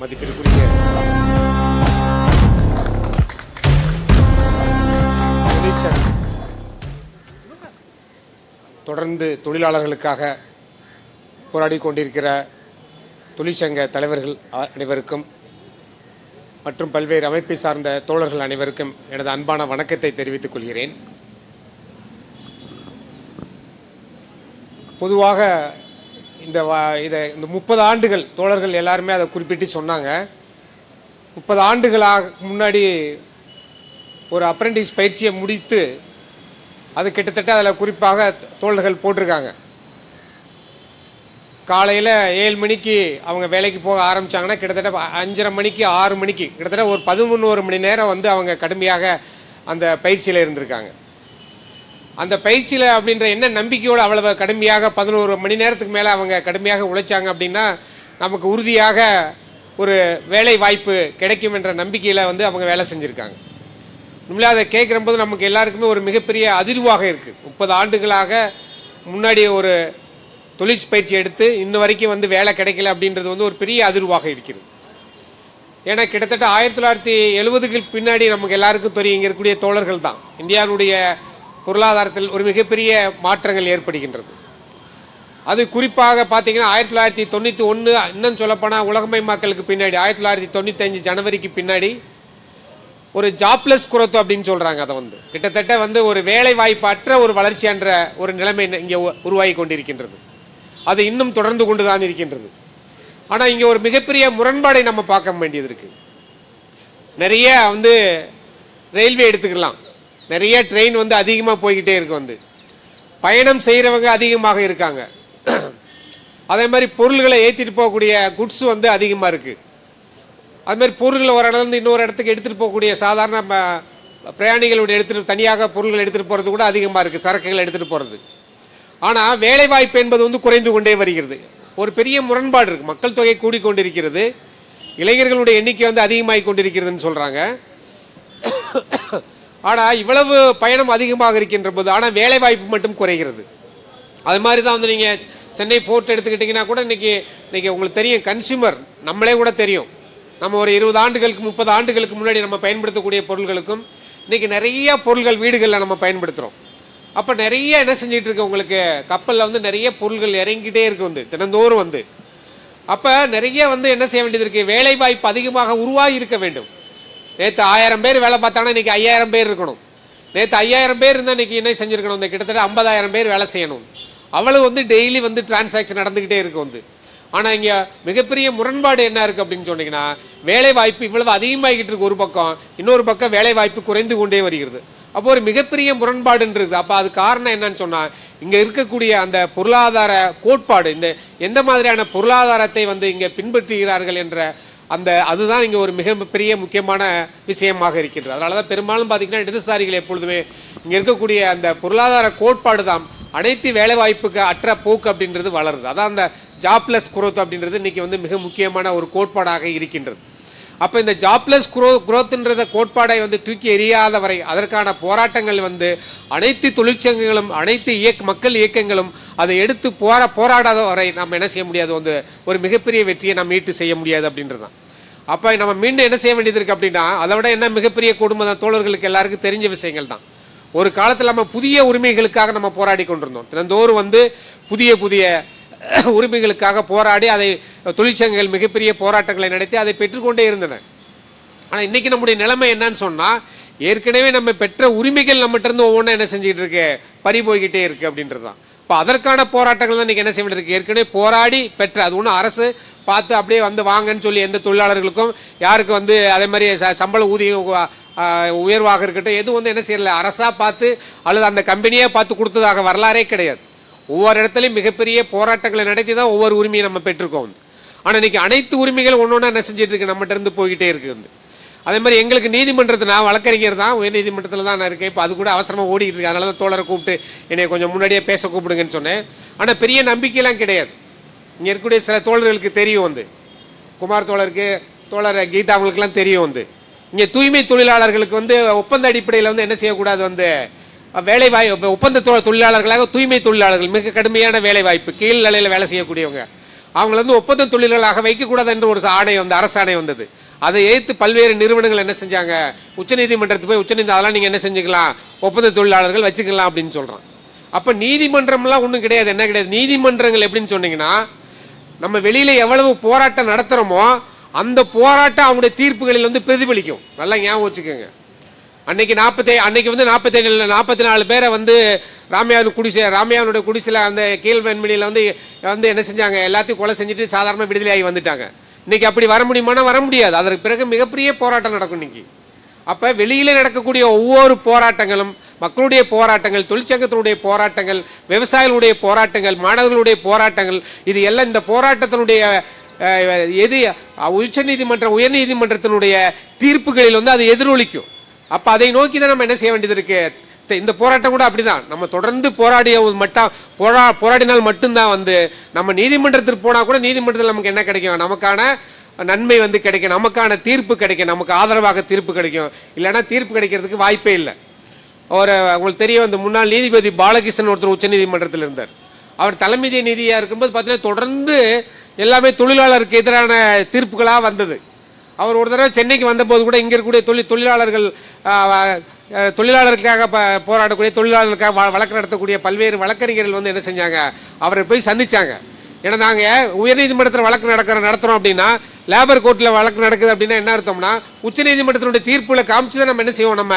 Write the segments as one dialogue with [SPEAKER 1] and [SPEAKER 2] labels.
[SPEAKER 1] மதிப்பிற்குரிய தொழிற்சங்க தொடர்ந்து தொழிலாளர்களுக்காக போராடி கொண்டிருக்கிற தொழிற்சங்க தலைவர்கள் அனைவருக்கும் மற்றும் பல்வேறு அமைப்பை சார்ந்த தோழர்கள் அனைவருக்கும் எனது அன்பான வணக்கத்தை தெரிவித்துக் கொள்கிறேன். பொதுவாக இந்த வா- இதை இந்த முப்பது ஆண்டுகள் தோழர்கள் எல்லாருமே அதை குறிப்பிட்டு சொன்னாங்க. முப்பது ஆண்டுகளாக முன்னாடி ஒரு அப்ரெண்டிஸ் பயிற்சியை முடித்து அது கிட்டத்தட்ட அதில் குறிப்பாக தோழர்கள் போட்டிருக்காங்க. காலையில் ஏழு மணிக்கு அவங்க வேலைக்கு போக ஆரம்பிச்சாங்கன்னா கிட்டத்தட்ட அஞ்சரை மணிக்கு ஆறு மணிக்கு கிட்டத்தட்ட ஒரு பதினொன்று மணி நேரம் வந்து அவங்க கடுமையாக அந்த பயிற்சியில் இருந்திருக்காங்க. அந்த பயிற்சியில் அப்படின்ற என்ன நம்பிக்கையோடு அவ்வளவு கடுமையாக பதினோரு மணி நேரத்துக்கு மேலே அவங்க கடுமையாக உழைச்சாங்க அப்படின்னா நமக்கு உறுதியாக ஒரு வேலை வாய்ப்பு கிடைக்கும் என்ற நம்பிக்கையில் வந்து அவங்க வேலை செஞ்சுருக்காங்க. உண்மையிலே அதை கேட்குறம்போது நமக்கு எல்லாருக்குமே ஒரு மிகப்பெரிய அதிர்வாக இருக்குது முப்பது ஆண்டுகளாக முன்னாடி ஒரு தொழிற்பயிற்சி எடுத்து இன்ன வரைக்கும் வந்து வேலை கிடைக்கல அப்படின்றது வந்து ஒரு பெரிய அதிர்வாக இருக்கிறது. ஏன்னா கிட்டத்தட்ட ஆயிரத்தி தொள்ளாயிரத்தி எழுபதுக்கு பின்னாடி நமக்கு எல்லாருக்கும் தெரியும் இங்கே இருக்கக்கூடிய தோழர்கள் தான். இந்தியாவுடைய பொருளாதாரத்தில் ஒரு மிகப்பெரிய மாற்றங்கள் ஏற்படுகின்றது. அது குறிப்பாக பார்த்தீங்கன்னா ஆயிரத்தி தொள்ளாயிரத்தி தொண்ணூற்றி ஒன்று இன்னும் சொல்லப்போனால் உலகமயமாக்கலுக்கு பின்னாடி ஆயிரத்தி தொள்ளாயிரத்தி தொண்ணூத்தஞ்சு ஜனவரிக்கு பின்னாடி ஒரு ஜாப்லெஸ் குரோத் அப்படின்னு சொல்கிறாங்க அதை வந்து. கிட்டத்தட்ட வந்து ஒரு வேலை வாய்ப்பற்ற ஒரு வளர்ச்சி என்ற ஒரு நிலைமை இங்கே உருவாகி கொண்டிருக்கின்றது. அது இன்னும் தொடர்ந்து கொண்டு தான் இருக்கின்றது. ஆனால் இங்கே ஒரு மிகப்பெரிய முரண்பாடை நம்ம பார்க்க வேண்டியது இருக்குது நிறைய வந்து ரயில்வே எடுத்துக்கலாம். நிறைய ட்ரெயின் வந்து அதிகமாக போய்கிட்டே இருக்கு வந்து. பயணம் செய்கிறவங்க அதிகமாக இருக்காங்க. அதே மாதிரி பொருள்களை ஏற்றிட்டு போகக்கூடிய குட்ஸ் வந்து அதிகமாக இருக்குது அது மாதிரி பொருள்களை ஒரு இடத்துல இன்னொரு இடத்துக்கு எடுத்துகிட்டு போகக்கூடிய சாதாரண ம- பிரயாணிகளுடைய எடுத்துகிட்டு தனியாக பொருள்கள் எடுத்துகிட்டு போகிறது கூட அதிகமாக இருக்குது சரக்குகள் எடுத்துகிட்டு போகிறது ஆனால் வேலைவாய்ப்பு என்பது வந்து குறைந்து கொண்டே வருகிறது. ஒரு பெரிய முரண்பாடு இருக்குது மக்கள் தொகை கூடிக்கொண்டிருக்கிறது. இளைஞர்களுடைய எண்ணிக்கை வந்து அதிகமாகி கொண்டிருக்கிறதுன்னு சொல்கிறாங்க ஆனால் இவ்வளவு பயணம் அதிகமாக இருக்கின்ற போது ஆனால் வேலைவாய்ப்பு மட்டும் குறைகிறது. அது மாதிரி தான் வந்து நீங்கள் சென்னை போர்ட் எடுத்துக்கிட்டிங்கன்னா கூட இன்றைக்கி இன்றைக்கி உங்களுக்கு தெரியும் கன்சியூமர் நம்மளே கூட தெரியும். நம்ம ஒரு இருபது ஆண்டுகளுக்கு முப்பது ஆண்டுகளுக்கு முன்னாடி நம்ம பயன்படுத்தக்கூடிய பொருள்களுக்கும் இன்றைக்கி நிறைய பொருள்கள் வீடுகளில் நம்ம பயன்படுத்துகிறோம் அப்போ நிறைய என்ன செஞ்சிட்டு இருக்கு உங்களுக்கு? கப்பலில் வந்து நிறைய பொருள்கள் இறங்கிட்டே இருக்கு வந்து தினந்தோறும் வந்து. அப்போ நிறைய வந்து என்ன செய்ய வேண்டியது இருக்குது வேலைவாய்ப்பு அதிகமாக உருவாகி இருக்க வேண்டும். நேற்று ஆயிரம் பேர் வேலை பார்த்தாங்கன்னா இன்றைக்கி ஐயாயிரம் பேர் இருக்கணும். நேற்று ஐயாயிரம் பேர் இருந்தால் இன்றைக்கி என்ன செஞ்சுருக்கணும்? இந்த கிட்டத்தட்ட ஐம்பதாயிரம் பேர் வேலை செய்யணும். அவ்வளவு வந்து டெய்லி வந்து டிரான்சாக்ஷன் நடந்துக்கிட்டே இருக்கும் வந்து. ஆனால் இங்கே மிகப்பெரிய முரண்பாடு என்ன இருக்குது அப்படின்னு சொன்னீங்கன்னா வேலை வாய்ப்பு இவ்வளவு அதிகமாகிக்கிட்டு இருக்கு ஒரு பக்கம் இன்னொரு பக்கம் வேலை வாய்ப்பு குறைந்து கொண்டே வருகிறது. அப்போ ஒரு மிகப்பெரிய முரண்பாடுன்றது அப்போ அது காரணம் என்னன்னு சொன்னால் இங்கே இருக்கக்கூடிய அந்த பொருளாதார கோட்பாடு இந்த எந்த மாதிரியான பொருளாதாரத்தை வந்து இங்கே பின்பற்றுகிறார்கள் என்ற அந்த அதுதான் இங்கே ஒரு மிக முக்கியமான விஷயமாக இருக்கின்றது. அதனால தான் பெரும்பாலும் பார்த்தீங்கன்னா இடதுசாரிகள் எப்பொழுதுமே இங்கே இருக்கக்கூடிய அந்த பொருளாதார கோட்பாடு தான் அனைத்து வேலைவாய்ப்புக்கு அற்ற போக்கு அப்படின்றது வளருது. அதான் அந்த ஜாப்லெஸ் குரோத் அப்படின்றது இன்றைக்கி வந்து மிக முக்கியமான ஒரு கோட்பாடாக இருக்கின்றது. அப்போ இந்த ஜாப்லெஸ் குரோ குரோத்துன்றத கோட்பாடை வந்து தூக்கி எறியாத வரை அதற்கான போராட்டங்கள் வந்து அனைத்து தொழிற்சங்கங்களும் அனைத்து இயக்க மக்கள் இயக்கங்களும் அதை எடுத்து போரா போராடாத வரை நம்ம என்ன செய்ய முடியாது? வந்து ஒரு மிகப்பெரிய வெற்றியை நம்ம ஈட்டு செய்ய முடியாது அப்படின்றது தான். அப்போ நம்ம மீண்டும் என்ன செய்ய வேண்டியது இருக்குது அப்படின்னா அதை விட என்ன மிகப்பெரிய குடும்பம் தான் தோழர்களுக்கு எல்லாருக்கும் தெரிஞ்ச விஷயங்கள் தான். ஒரு காலத்தில் நம்ம புதிய உரிமைகளுக்காக நம்ம போராடி கொண்டிருந்தோம். தினந்தோறும் வந்து புதிய புதிய உரிமைகளுக்காக போராடி அதை தொழிற்சங்கங்கள் மிகப்பெரிய போராட்டங்களை நடத்தி அதை பெற்றுக்கொண்டே இருந்தன. ஆனால் இன்னைக்கு நம்முடைய நிலைமை என்னன்னு சொன்னால் ஏற்கனவே நம்ம பெற்ற உரிமைகள் நம்மகிட்ட இருந்து ஒவ்வொன்றும் என்ன செஞ்சுட்டு இருக்கு? பறி போய்கிட்டே இருக்கு அப்படின்றது தான் இப்போ அதற்கான போராட்டங்கள் தான் இன்னைக்கு என்ன செய்ய வேண்டியிருக்கு? ஏற்கனவே போராடி பெற்ற அது ஒன்றும் அரசு பார்த்து அப்படியே வந்து வாங்கன்னு சொல்லி எந்த தொழிலாளர்களுக்கும் யாருக்கு வந்து அதே மாதிரி ச- சம்பள ஊதியம் உயர்வாக இருக்கட்டும் எதுவும் வந்து என்ன செய்யலை அரசாக பார்த்து அல்லது அந்த கம்பெனியே பார்த்து கொடுத்ததாக வரலாறே கிடையாது. ஒவ்வொரு இடத்துலையும் மிகப்பெரிய போராட்டங்களை நடத்தி தான் ஒவ்வொரு உரிமையை நம்ம பெற்றிருக்கோம். வந்து ஆனால் இன்றைக்கி அனைத்து உரிமைகளும் ஒன்று ஒன்றா என்ன செஞ்சுட்டு இருக்கு? நம்மகிட்ட இருந்து போய்கிட்டே இருக்குது வந்து. அதே மாதிரி எங்களுக்கு நீதிமன்றத்தில் நான் வழக்கறிஞர் தான். உயர் நீதிமன்றத்தில் தான் நான் இருக்கேன். இப்போ அது கூட அவசரமாக ஓடிக்கிட்டு இருக்கு. அதனால தான் தோழரை கூப்பிட்டு என்னை கொஞ்சம் முன்னாடியே பேச கூப்பிடுங்கன்னு சொன்னேன். ஆனால் பெரிய நம்பிக்கையெல்லாம் கிடையாது. இங்கே இருக்கக்கூடிய சில தோழர்களுக்கு தெரியும் வந்து. குமார் தோழருக்கு தோழர் கீதா அவங்களுக்குலாம் தெரியும் வந்து. இங்கே தூய்மை தொழிலாளர்களுக்கு வந்து ஒப்பந்த அடிப்படையில் வந்து என்ன செய்யக்கூடாது வந்து? வேலை வாய் ஒப்பந்த தொழிலாளர்களாக தூய்மை தொழிலாளர்கள் மிக கடுமையான வேலை வாய்ப்பு கீழ் நிலையில் வேலை செய்யக்கூடியவங்க. அவங்கள வந்து ஒப்பந்த தொழிலாளர்களாக வைக்கக்கூடாது என்று ஒரு ஆணை வந்து அரசாணை வந்தது. அதை எதிர்த்து பல்வேறு நிறுவனங்கள் என்ன செஞ்சாங்க? உச்சநீதிமன்றத்துக்கு போய் உச்சநீதி அதெல்லாம் நீங்கள் என்ன செஞ்சுக்கலாம்? ஒப்பந்த தொழிலாளர்கள் வச்சுக்கலாம் அப்படின்னு சொல்கிறான் அப்போ நீதிமன்றம்லாம் ஒன்றும் கிடையாது. என்ன கிடையாது? நீதிமன்றங்கள் எப்படின்னு சொன்னீங்கன்னா நம்ம வெளியில் எவ்வளவு போராட்டம் நடத்துகிறோமோ அந்த போராட்டம் அவங்களுடைய தீர்ப்புகளில் வந்து பிரதிபலிக்கும். நல்லா ஞாபகம் வச்சுக்கோங்க. அன்னைக்கு நாற்பத்தி அன்னைக்கு வந்து நாற்பத்தேழு நாற்பத்தி நாலு பேரை வந்து ராமையாவின் குடிசை ராமையாவனுடைய குடிசையில் அந்த கீழ்வெண்மணியில் வந்து வந்து என்ன செஞ்சாங்க? எல்லாத்தையும் கொலை செஞ்சுட்டு சாதாரண விடுதலையாகி வந்துட்டாங்க. இன்றைக்கி அப்படி வர முடியுமானா வர முடியாது. அதற்கு பிறகு மிகப்பெரிய போராட்டம் நடக்கும் இன்றைக்கி அப்போ வெளியில் நடக்கக்கூடிய ஒவ்வொரு போராட்டங்களும் மக்களுடைய போராட்டங்கள் தொழிற்சங்கத்தினுடைய போராட்டங்கள் விவசாயிகளுடைய போராட்டங்கள் மாணவர்களுடைய போராட்டங்கள் இது எல்லாம் இந்த போராட்டத்தினுடைய எது உச்சநீதிமன்றம் உயர்நீதிமன்றத்தினுடைய தீர்ப்புகளில் வந்து அது எதிரொலிக்கும். அப்போ அதை நோக்கி தான் நம்ம என்ன செய்ய வேண்டியது இருக்குது இந்த போராட்டம் கூட அப்படிதான். நம்ம தொடர்ந்து போராடிய மட்டும் போரா போராடினால் மட்டும்தான் வந்து நம்ம நீதிமன்றத்திற்கு போனால் கூட நீதிமன்றத்தில் நமக்கு என்ன கிடைக்கும்? நமக்கான நன்மை வந்து கிடைக்கும். நமக்கான தீர்ப்பு கிடைக்கும். நமக்கு ஆதரவாக தீர்ப்பு கிடைக்கும். இல்லைன்னா தீர்ப்பு கிடைக்கிறதுக்கு வாய்ப்பே இல்லை. ஒரு உங்களுக்கு தெரியும் அந்த முன்னாள் நீதிபதி பாலகிருஷ்ணன் ஒருத்தர் உச்சநீதிமன்றத்தில் இருந்தார். அவர் தலைமை நீதியாக இருக்கும்போது பார்த்தீங்கன்னா தொடர்ந்து எல்லாமே தொழிலாளருக்கு எதிரான தீர்ப்புகளாக வந்தது. அவர் ஒரு தடவை சென்னைக்கு வந்தபோது கூட இங்கே இருக்கக்கூடிய தொழில் தொழிலாளர்கள் தொழிலாளர்களுக்காக தொழிலாளருக்காக ப போராடக்கூடிய தொழிலாளர்களுக்காக வ- வழக்கு நடத்தக்கூடிய பல்வேறு வழக்கறிஞர்கள் வந்து என்ன செஞ்சாங்க? அவரை போய் சந்திச்சாங்க. ஏன்னா நாங்கள் உயர்நீதிமன்றத்தில் வழக்கு நடக்கிற நடத்துகிறோம் அப்படின்னா லேபர் கோர்ட்டில் வழக்கு நடக்குது அப்படின்னா என்ன அர்த்தம்னா உச்சநீதிமன்றத்தினுடைய தீர்ப்புகளை காமிச்சு தான் நம்ம என்ன செய்வோம்? நம்ம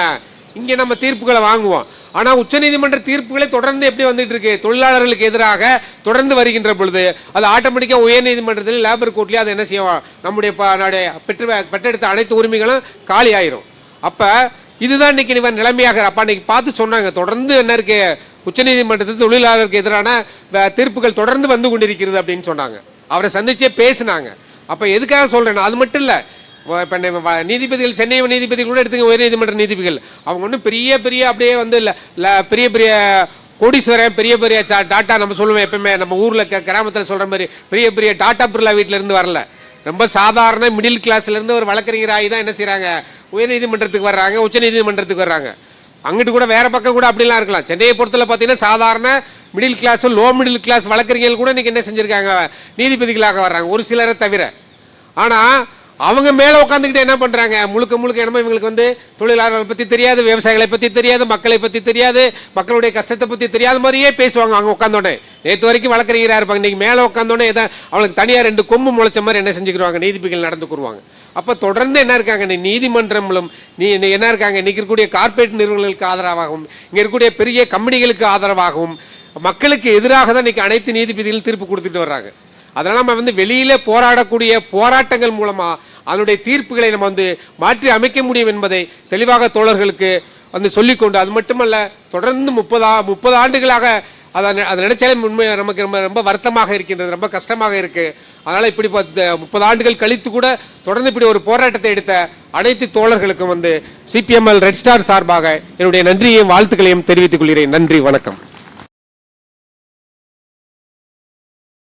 [SPEAKER 1] இங்கே நம்ம தீர்ப்புகளை வாங்குவோம். ஆனால் உச்சநீதிமன்ற தீர்ப்புகளை தொடர்ந்து எப்படி வந்துட்டு இருக்கு தொழிலாளர்களுக்கு எதிராக தொடர்ந்து வருகின்ற பொழுது அது ஆட்டோமேட்டிக்காக உயர்நீதிமன்றத்தில் லேபர் கோர்ட்லேயே அதை என்ன செய்வோம்? நம்முடைய நம்முடைய பெற்று பெற்றெடுத்த அனைத்து உரிமைகளும் காலி ஆயிரும். அப்போ இதுதான் இன்னைக்கு இவன் நிலைமையாக அப்போ அன்னைக்கு பார்த்து சொன்னாங்க. தொடர்ந்து என்ன இருக்கு? உச்சநீதிமன்றத்தில் தொழிலாளருக்கு எதிரான தீர்ப்புகள் தொடர்ந்து வந்து கொண்டிருக்கிறது அப்படின்னு சொன்னாங்க. அவரை சந்திச்சே பேசினாங்க. அப்போ எதுக்காக சொல்றேன்னா அது மட்டும் இல்லை. இப்போ நீதிபதிகள் சென்னை நீதிபதிகள் கூட எடுத்துங்க உயர்நீதிமன்ற நீதிபதிகள். அவங்க ஒன்றும் பெரிய பெரிய அப்படியே வந்து இல்லை. பெரிய பெரிய கோடீஸ்வரன் பெரிய பெரிய டாட்டா நம்ம சொல்லுவோம் எப்பவுமே நம்ம ஊரில் கிராமத்தில் சொல்கிற மாதிரி பெரிய பெரிய டாட்டா பிர்லா வீட்டிலேருந்து வரல. ரொம்ப சாதாரண மிடில் கிளாஸ்லேருந்து ஒரு வழக்கறிஞர் ஆகி தான் என்ன செய்கிறாங்க உயர்நீதிமன்றத்துக்கு வர்றாங்க உச்சநீதிமன்றத்துக்கு வர்றாங்க. அங்கிட்டு கூட வேறு பக்கம் கூட அப்படிலாம் இருக்கலாம். சென்னையை பொறுத்தல பார்த்தீங்கன்னா சாதாரண middle class low middle class வழக்கறிஞர்கள் கூட இன்னைக்கு என்ன செஞ்சுருக்காங்க? நீதிபதிகளாக வர்றாங்க. ஒரு சிலரை தவிர. ஆனால் அவங்க மேலே உட்காந்துக்கிட்டு என்ன பண்ணுறாங்க முழுக்க முழுக்க என்னமோ இவங்களுக்கு வந்து தொழிலாளர்களை பற்றி தெரியாது விவசாயிகளை பற்றி தெரியாது மக்களை பற்றி தெரியாது மக்களுடைய கஷ்டத்தை பற்றி தெரியாத மாதிரியே பேசுவாங்க அவங்க உட்காந்தோடனே நேற்று வரைக்கும் வழக்கறிஞராக இருப்பாங்க. இன்னைக்கு மேலே உட்காந்தோன்னே ஏதோ அவங்களுக்கு தனியாக ரெண்டு கொம்பு முளைச்ச மாதிரி என்ன செஞ்சுக்கிருவாங்க? நீதிபதிகள் நடந்துக்குருவாங்க அப்போ தொடர்ந்து என்ன இருக்காங்க? நீ நீதிமன்றங்களும் நீ நீ என்ன இருக்காங்க? இன்றைக்கி இருக்கக்கூடிய கார்ப்பரேட் நிறுவனங்களுக்கு ஆதரவாகவும் இங்கே இருக்கக்கூடிய பெரிய கம்பெனிகளுக்கு ஆதரவாகவும் மக்களுக்கு எதிராக தான் இன்றைக்கி அனைத்து நீதிபதிகளும் தீர்ப்பு கொடுத்துட்டு வர்றாங்க. அதனால் நம்ம வந்து வெளியிலே போராடக்கூடிய போராட்டங்கள் மூலமாக அதனுடைய தீர்ப்புகளை நம்ம வந்து மாற்றி அமைக்க முடியும் என்பதை தெளிவாக தோழர்களுக்கு வந்து சொல்லிக்கொண்டு அது மட்டுமல்ல தொடர்ந்து முப்பதா முப்பது ஆண்டுகளாக அதை அதை நினைச்சாலே உண்மை நமக்கு ரொம்ப ரொம்ப வருத்தமாக இருக்கின்றது ரொம்ப கஷ்டமாக இருக்கு. அதனால் இப்படி பத்து முப்பது ஆண்டுகள் கழித்து கூட தொடர்ந்து இப்படி ஒரு போராட்டத்தை எடுத்த அனைத்து தோழர்களுக்கும் வந்து சிபிஎம்எல் ரெட் ஸ்டார் சார்பாக என்னுடைய நன்றியையும் வாழ்த்துக்களையும் தெரிவித்துக் கொள்கிறேன். நன்றி வணக்கம்.